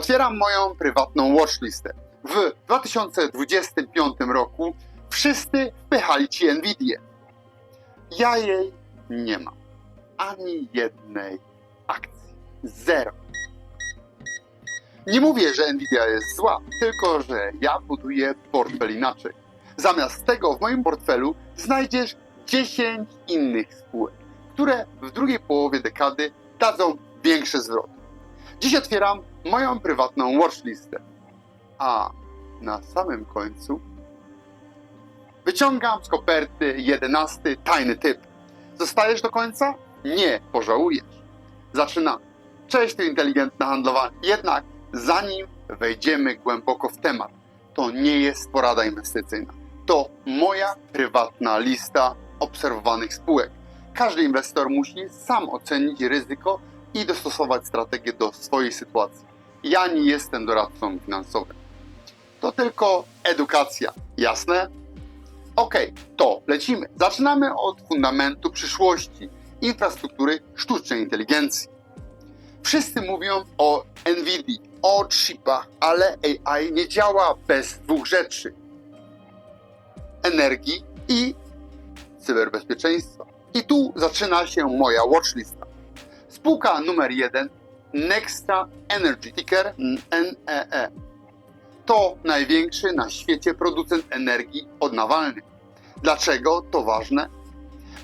Otwieram moją prywatną watchlistę. W 2025 roku wszyscy wpychali ci Nvidię. Ja jej nie mam. Ani jednej akcji. Zero. Nie mówię, że Nvidia jest zła, tylko że ja buduję portfel inaczej. Zamiast tego w moim portfelu znajdziesz 10 innych spółek, które w drugiej połowie dekady dadzą większy zwrot. Dziś otwieram moją prywatną watchlistę. A na samym końcu wyciągam z koperty 11 tajny typ. Zostajesz do końca? Nie pożałujesz. Zaczynamy. Cześć, tu inteligentne handlowanie. Jednak zanim wejdziemy głęboko w temat, to nie jest porada inwestycyjna. To moja prywatna lista obserwowanych spółek. Każdy inwestor musi sam ocenić ryzyko i dostosować strategię do swojej sytuacji. Ja nie jestem doradcą finansowym. To tylko edukacja, jasne? Ok, to lecimy. Zaczynamy od fundamentu przyszłości infrastruktury sztucznej inteligencji. Wszyscy mówią o NVIDIA, o chipach, ale AI nie działa bez dwóch rzeczy: energii i cyberbezpieczeństwa. I tu zaczyna się moja watchlista. Spółka numer jeden Nextra Energy, ticker NEE. To największy na świecie producent energii odnawialnej. Dlaczego to ważne?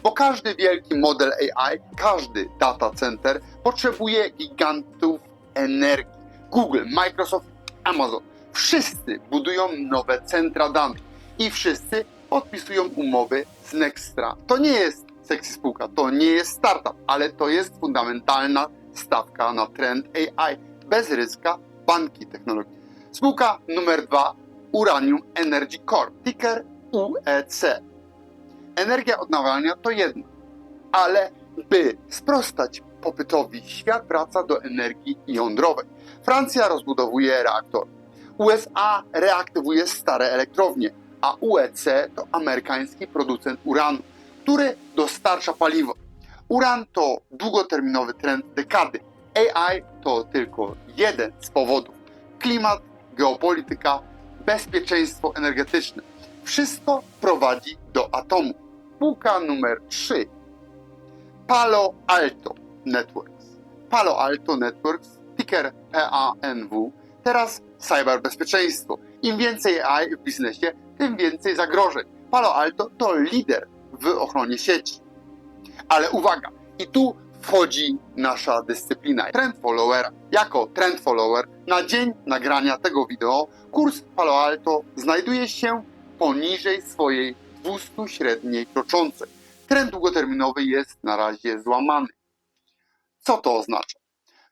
Bo każdy wielki model AI, każdy data center potrzebuje gigantów energii. Google, Microsoft, Amazon. Wszyscy budują nowe centra danych i wszyscy podpisują umowy z Nextra. To nie jest sexy spółka, to nie jest startup, ale to jest fundamentalna stawka na trend AI. Bez ryzyka banki technologii. Spółka numer dwa Uranium Energy Corp, ticker UEC. Energia odnawialna to jedno, ale by sprostać popytowi, świat wraca do energii jądrowej. Francja rozbudowuje reaktor. USA reaktywuje stare elektrownie, a UEC to amerykański producent uranu, który dostarcza paliwo. Uran to długoterminowy trend dekady. AI to tylko jeden z powodów. Klimat, geopolityka, bezpieczeństwo energetyczne. Wszystko prowadzi do atomu. Spółka numer 3. Palo Alto Networks. Palo Alto Networks, ticker PANW. Teraz cyberbezpieczeństwo. Im więcej AI w biznesie, tym więcej zagrożeń. Palo Alto to lider w ochronie sieci. Ale uwaga, i tu wchodzi nasza dyscyplina trend followera. Jako trend follower na dzień nagrania tego wideo kurs Palo Alto znajduje się poniżej swojej 200 średniej kroczącej. Trend długoterminowy jest na razie złamany. Co to oznacza?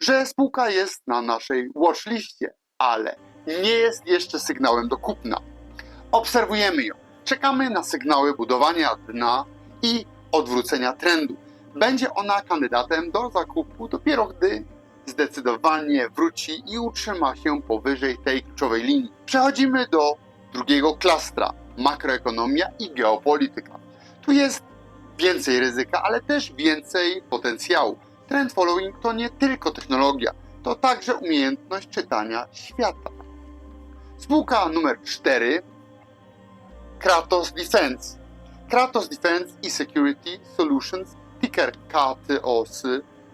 Że spółka jest na naszej watchliście, ale nie jest jeszcze sygnałem do kupna. Obserwujemy ją. Czekamy na sygnały budowania dna i odwrócenia trendu. Będzie ona kandydatem do zakupu dopiero gdy zdecydowanie wróci i utrzyma się powyżej tej kluczowej linii. Przechodzimy do drugiego klastra makroekonomia i geopolityka. Tu jest więcej ryzyka, ale też więcej potencjału. Trend following to nie tylko technologia, to także umiejętność czytania świata. Spółka numer 4 Kratos Defense. Kratos Defense i Security Solutions, ticker KTOS,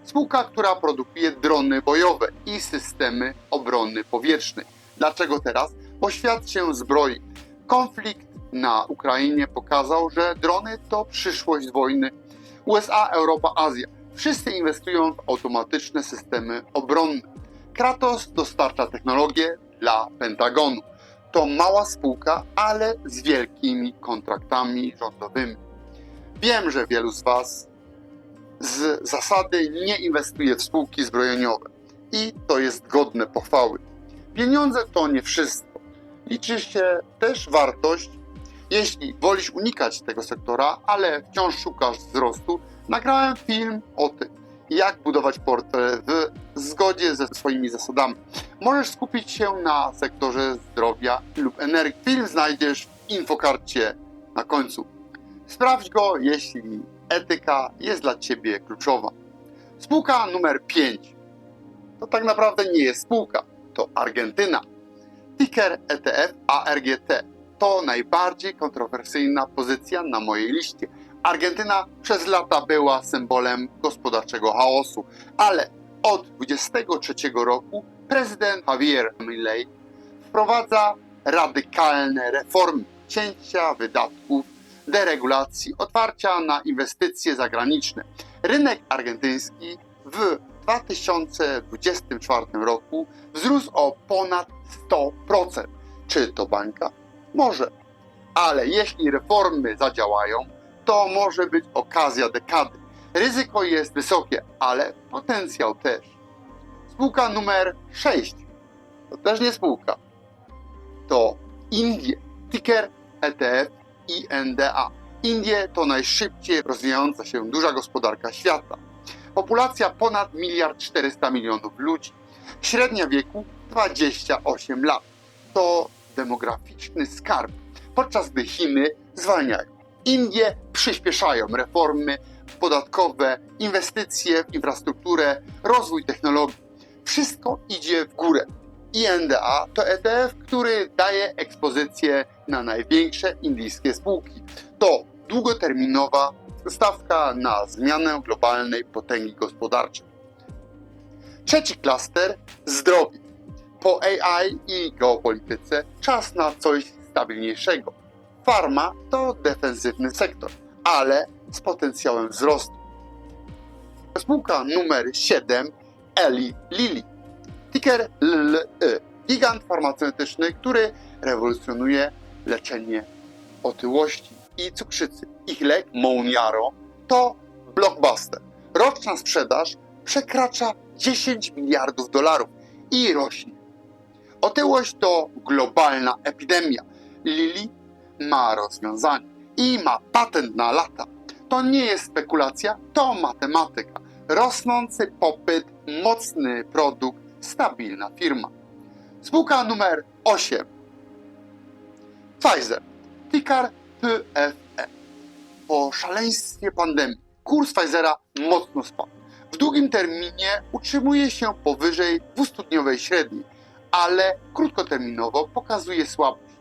spółka, która produkuje drony bojowe i systemy obrony powietrznej. Dlaczego teraz? Bo świat się zbroi. Konflikt na Ukrainie pokazał, że drony to przyszłość wojny. USA, Europa, Azja. Wszyscy inwestują w automatyczne systemy obronne. Kratos dostarcza technologię dla Pentagonu. To mała spółka, ale z wielkimi kontraktami rządowymi. Wiem, że wielu z Was z zasady nie inwestuje w spółki zbrojeniowe i to jest godne pochwały. Pieniądze to nie wszystko. Liczy się też wartość. Jeśli wolisz unikać tego sektora, ale wciąż szukasz wzrostu, nagrałem film o tym, jak budować portfel w zgodzie ze swoimi zasadami. Możesz skupić się na sektorze zdrowia lub energii. Film znajdziesz w infokarcie na końcu. Sprawdź go, jeśli etyka jest dla Ciebie kluczowa. Spółka numer 5 to tak naprawdę nie jest spółka, to Argentyna. Ticker ETF ARGT to najbardziej kontrowersyjna pozycja na mojej liście. Argentyna przez lata była symbolem gospodarczego chaosu, ale od 23 roku prezydent Javier Milei wprowadza radykalne reformy cięcia wydatków, deregulacji, otwarcia na inwestycje zagraniczne. Rynek argentyński w 2024 roku wzrósł o ponad 100%. Czy to bańka? Może. Ale jeśli reformy zadziałają, to może być okazja dekady. Ryzyko jest wysokie, ale potencjał też. Spółka numer 6 to też nie spółka. To Indie. Ticker ETF INDA. Indie to najszybciej rozwijająca się duża gospodarka świata. Populacja ponad 1 400 milionów ludzi. Średnia wieku 28 lat. To demograficzny skarb, podczas gdy Chiny zwalniają. Indie przyspieszają reformy podatkowe, inwestycje w infrastrukturę, rozwój technologii. Wszystko idzie w górę. INDA to ETF, który daje ekspozycję na największe indyjskie spółki. To długoterminowa stawka na zmianę globalnej potęgi gospodarczej. Trzeci klaster zdrowie. Po AI i geopolityce czas na coś stabilniejszego. Farma to defensywny sektor, ale z potencjałem wzrostu. Spółka numer 7 Eli Lilly. Ticker LLY. Gigant farmaceutyczny, który rewolucjonuje leczenie otyłości i cukrzycy. Ich lek Mounjaro to blockbuster. Roczna sprzedaż przekracza 10 miliardów dolarów i rośnie. Otyłość to globalna epidemia. Lilly ma rozwiązanie i ma patent na lata. To nie jest spekulacja, to matematyka. Rosnący popyt, mocny produkt, stabilna firma. Spółka numer 8. Pfizer. Ticker PFE. Po szaleństwie pandemii kurs Pfizera mocno spadł. W długim terminie utrzymuje się powyżej dwustudniowej średniej, ale krótkoterminowo pokazuje słabość.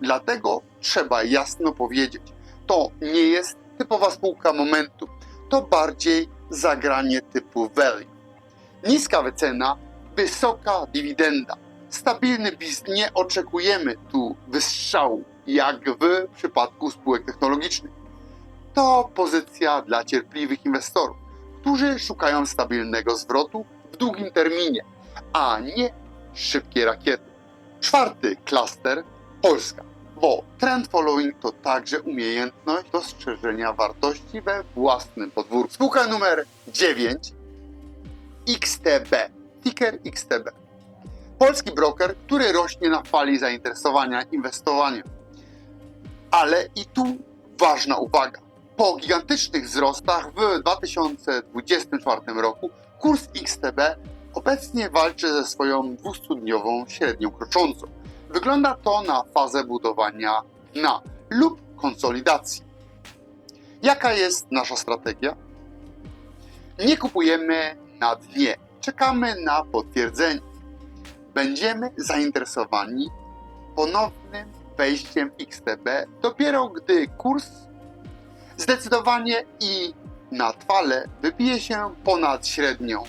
Dlatego trzeba jasno powiedzieć, to nie jest typowa spółka momentu, to bardziej zagranie typu value. Niska wycena, wysoka dywidenda, stabilny biznes. Nie oczekujemy tu wystrzału, jak w przypadku spółek technologicznych. To pozycja dla cierpliwych inwestorów, którzy szukają stabilnego zwrotu w długim terminie, a nie szybkiej rakiety. Czwarty klaster Polska, bo trend following to także umiejętność dostrzeżenia wartości we własnym podwórku. Spółka numer 9 XTB, ticker XTB. Polski broker, który rośnie na fali zainteresowania inwestowaniem. Ale i tu ważna uwaga. Po gigantycznych wzrostach w 2024 roku kurs XTB obecnie walczy ze swoją dwustudniową średnią kroczącą. Wygląda to na fazę budowania dna lub konsolidacji. Jaka jest nasza strategia? Nie kupujemy na dnie, czekamy na potwierdzenie. Będziemy zainteresowani ponownym wejściem XTB dopiero gdy kurs zdecydowanie i na trwale wybije się ponad średnią,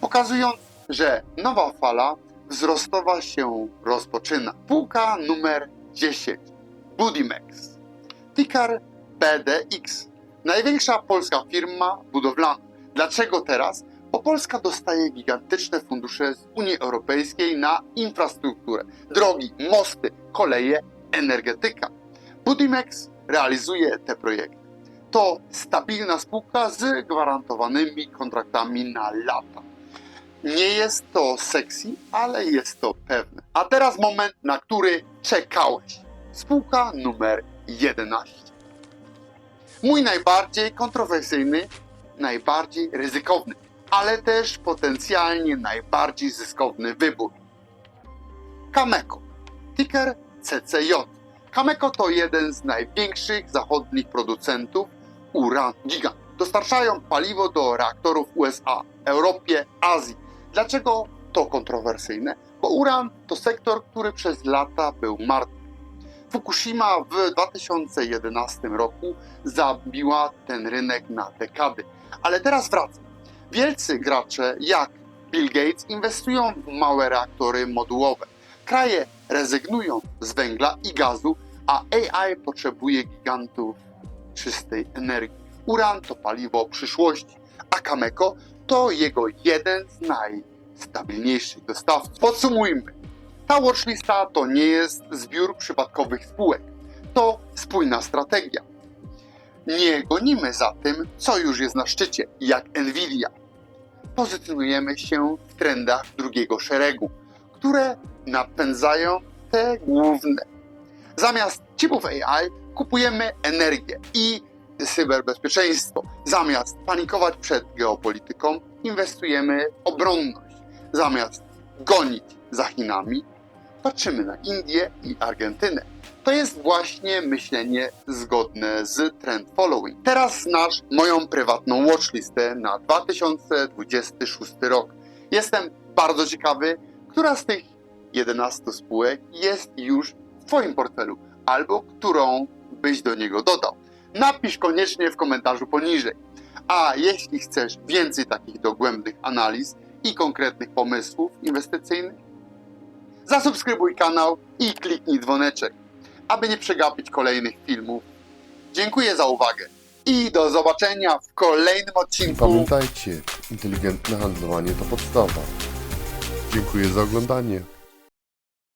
pokazując, że nowa fala wzrostowa się rozpoczyna. Półka numer 10. Budimex. Ticker BDX. Największa polska firma budowlana. Dlaczego teraz? Bo Polska dostaje gigantyczne fundusze z Unii Europejskiej na infrastrukturę, drogi, mosty, koleje, energetyka. Budimex realizuje te projekty. To stabilna spółka z gwarantowanymi kontraktami na lata. Nie jest to sexy, ale jest to pewne. A teraz moment, na który czekałeś. Spółka numer 11. Mój najbardziej kontrowersyjny, najbardziej ryzykowny, ale też potencjalnie najbardziej zyskowny wybór. Cameco. Ticker CCJ. Cameco to jeden z największych zachodnich producentów uran gigant. Dostarczają paliwo do reaktorów USA, Europie, Azji. Dlaczego to kontrowersyjne? Bo uran to sektor, który przez lata był martwy. Fukushima w 2011 roku zabiła ten rynek na dekady. Ale teraz wraca. Wielcy gracze jak Bill Gates inwestują w małe reaktory modułowe. Kraje rezygnują z węgla i gazu, a AI potrzebuje gigantów czystej energii. Uran to paliwo przyszłości, a Cameco to jego jeden z najstabilniejszych dostawców. Podsumujmy. Ta watchlista to nie jest zbiór przypadkowych spółek. To spójna strategia. Nie gonimy za tym, co już jest na szczycie, jak Nvidia. Pozycjonujemy się w trendach drugiego szeregu, które napędzają te główne. Zamiast chipów AI kupujemy energię i cyberbezpieczeństwo. Zamiast panikować przed geopolityką, inwestujemy w obronność. Zamiast gonić za Chinami, patrzymy na Indię i Argentynę. To jest właśnie myślenie zgodne z trend following. Teraz znasz moją prywatną watchlistę na 2026 rok. Jestem bardzo ciekawy, która z tych 11 spółek jest już w Twoim portfelu, albo którą byś do niego dodał. Napisz koniecznie w komentarzu poniżej. A jeśli chcesz więcej takich dogłębnych analiz i konkretnych pomysłów inwestycyjnych, zasubskrybuj kanał i kliknij dzwoneczek, aby nie przegapić kolejnych filmów. Dziękuję za uwagę i do zobaczenia w kolejnym odcinku. Pamiętajcie, inteligentne handlowanie to podstawa. Dziękuję za oglądanie.